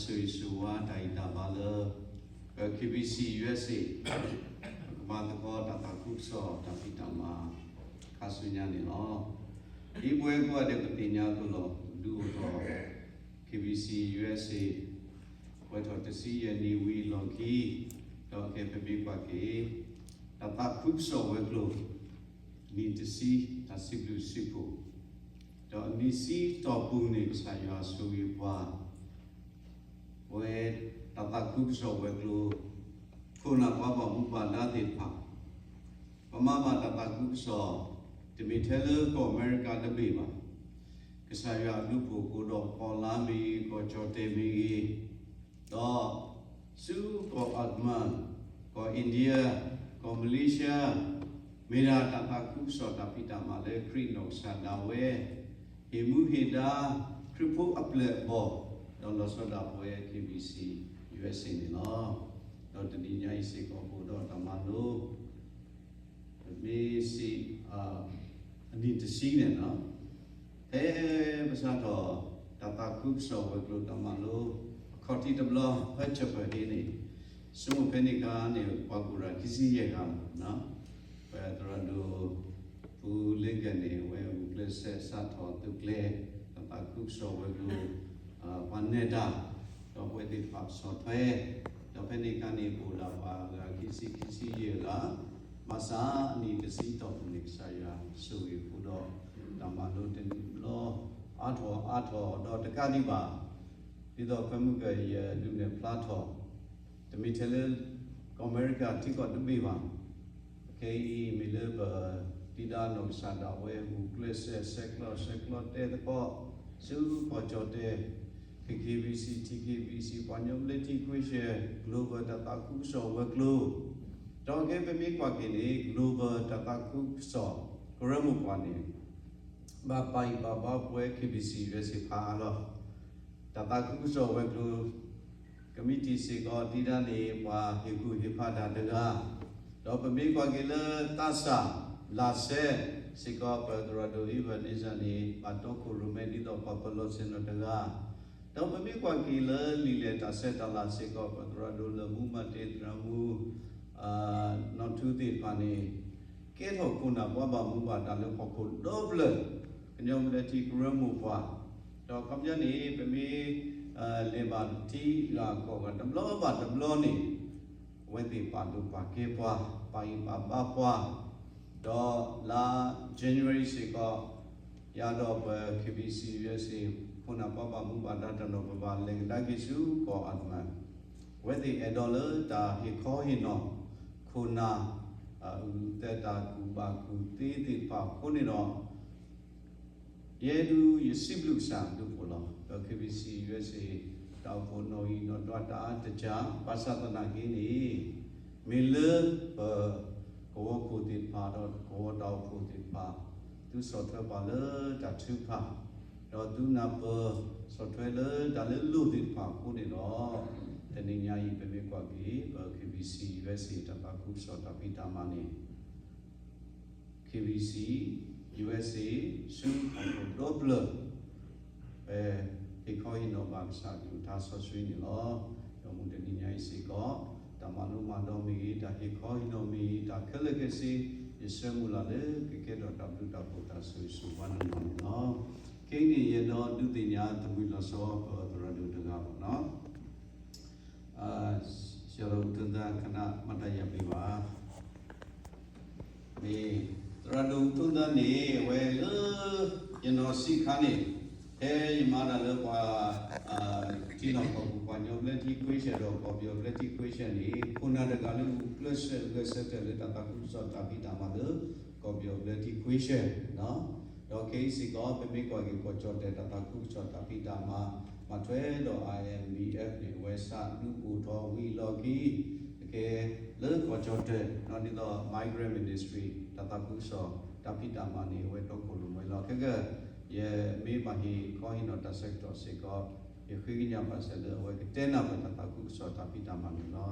ဆွေဆွဝါတိုင်တာပါလ KBC USA ကဘာတကောတတာကုဆောတပိတမခါဆွညာနေလောဒီပွဲကွာတဲ့ပညာတို့လောဒူတော့ KBC USA ဝတ်တော်တစီယနီဝီလော်ကီတော့ကေပပိကွာကေတတာကုဆောဝဲကလို့ဒီတစီတစီဘလူစီပိုတော့ဒီစီတော့ပူနေဆာယာဆူဝီပွားဝဲတတာကုဆောဝဲကလို့ခုနကဘာမှုပါလာတဲ့ပါ ပမမတတာကုဆောတမီထဲလကိုအမေရိကတပေပါကစားရလူပုကိုတော့ပေါ်လာမီကိုချောတေမီတော့စုကိုအတ်မန်ကိုအိန္ဒိယကိုမလေးရှားမေရာတတာကုဆောတပိတမလေခရီနိုဆန်ဒါဝဲဟေမူဟေဒါခရပုအပလက်ဘော တော့လောဆောဒါပွဲ KBC USA နေနော်တော့တတိညာဤစေကောဘုဒ္ဓတမန်လို့မေစီအာအနိတရှိနေနော်အဲပစတော့တတာကုဆောဝဲကလို့တမန်လို့ခေါတိတဘလဖက်ချက်ပဲဒီနေစုံဖဲနေကနေပကူရာကစီရဲ့ကနော်ဘယ်တော့လို့ဘူလင်ကနေဝဲဘူကလဆက်စတ်တော်သူကလေတတာကုဆောဝဲကလို့ အာပန်နေတာတော့ဝဲဒီဖတ်ဆော့ဖဲတော့ဖဲနေကနေပူလာပါကစီကစီရဲ့ကမစာနီကစီတော့နိဆာယာဆိုရဖူတော့တမန်လို့တင်လို့အာထောအာထောတော့တကတိပါဒီတော့ဖမှုကရလူနဲ့ဖလာထောတမီတယ်ကောအမေရိကတိကောတပိပါကေမီလဘဒီဒါနောဆန်ဒါဝဲဘူကလစ်ဆက်ဆက်ကလောဆက်ကလောတဲ့တော့စူပေါ်ချောတဲ့ KKBC TKBC ပညုံလက်တီခွေရှယ် Global Data ခုဆောဝဲကလိုတော့ကေပမီကွာကိနေ Global Data ခုဆောကရမှုကွာနေဘာပိုင်ဘာဘာပွဲ KBC ရစီဖာလော Data ခုဆောဝဲကလို committee စေကောတီဒါနေပွာဟေကူဟေဖာတာတကားတော့ပမီကွာကိလ တဆာလာဆေစေကောပဒရဒိုဤဝနိဇာနေဘတ်တော့ကိုရမဲဒီတော့ပပလောစင်တကားတော့မမေကွာကီလလီလေတာဆက်တလာစေကောပဒရဒိုလမူမတေဒရမူအာနော်သူတိပါနေကဲတော့ခုနဘဝမူပါတာလေဖို့ကိုဒဘလကညောမလက်တီကရမူပွားတော့ကံပြနေပမေအာလေဘာတီလာကောကတဘလောပါတဘလောနေဝဲတိပါလူပါကေပွားပိုင်ပါပါပွားတော့လာ January စေကောရတော့ဘ KBC USA ခုနပပမှုပါဒတနောပပလေဒါကိစု ကောအတ်မန်ဝဲတိအဒေါ်လာတာဟေခေါ်ဟိနောခုနာအတက်တာကူပါကူတေးတေးပါခုနေတော့ယေဒူယစိဘလူဆန်ဒူပိုလာ KBC USA တောက်ဖို့နော်ဤနော်တော့တာတကြပါသဒနာကိနေမေလဘကိုကိုတိပါတော့ကိုတောက်ဖို့တိပါသူစောထပါလေတထုပါ တော့သူနာပစောထွဲလေဒါလေလူတိပါကိုနေတော့တနင်္ညာရီပဲပဲကွာကြီး KBC USA တပါခုစောတပိတာမနေ KBC USA စုဒဘလအဲဒီခေါ်ရင်တော့ဘာသာသူဒါဆော့ဆွေးနေလို့တော့မူတနင်္ညာရီစီကောတမနုမတော်မီဒါဟေခေါ်ရင်တော့မီဒါခလကစီယစမူလာလေကကေတော့ တပုတပုတာဆွေးစုဝန်နော်ကိန်းနေရတော့ဒုတိယသမီးလို့ဆိုတော့ဒရဒုတကားပေါ့နော်အာရှရုံတန်တာခဏမတရပြပါမေဒရဒုတုန်ဒနေဝဲလယနောစီခါနေအဲယမာရလကွာအာဒီတော့ပေါ့ကွာညောလက်တီ question တော့ပေါ့ပြောလက်တီ question နေခုနတကလည်း plus plus တဲ့လက်တာကုစောတာပိတာမှာလို့ကောပြောလက်တီ question နော် တော့ case ကပမေကွာကေကိုချောတဲ့တာကုစောတာပိတာမှာမထွဲတော့ IMBF နေဝဲစာလူကိုတော်ဝီလော်ကီတကယ်လေကိုချောတဲ့နော်ဒီတော့ migrant ministry တာကုစောတာပိတာမှာနေဝဲတော့ကိုလူမလော်ကက ye me mahi coin or sector se ko ye khigi nya pa se le we ke tena pa ta ku so ta pi ta ma no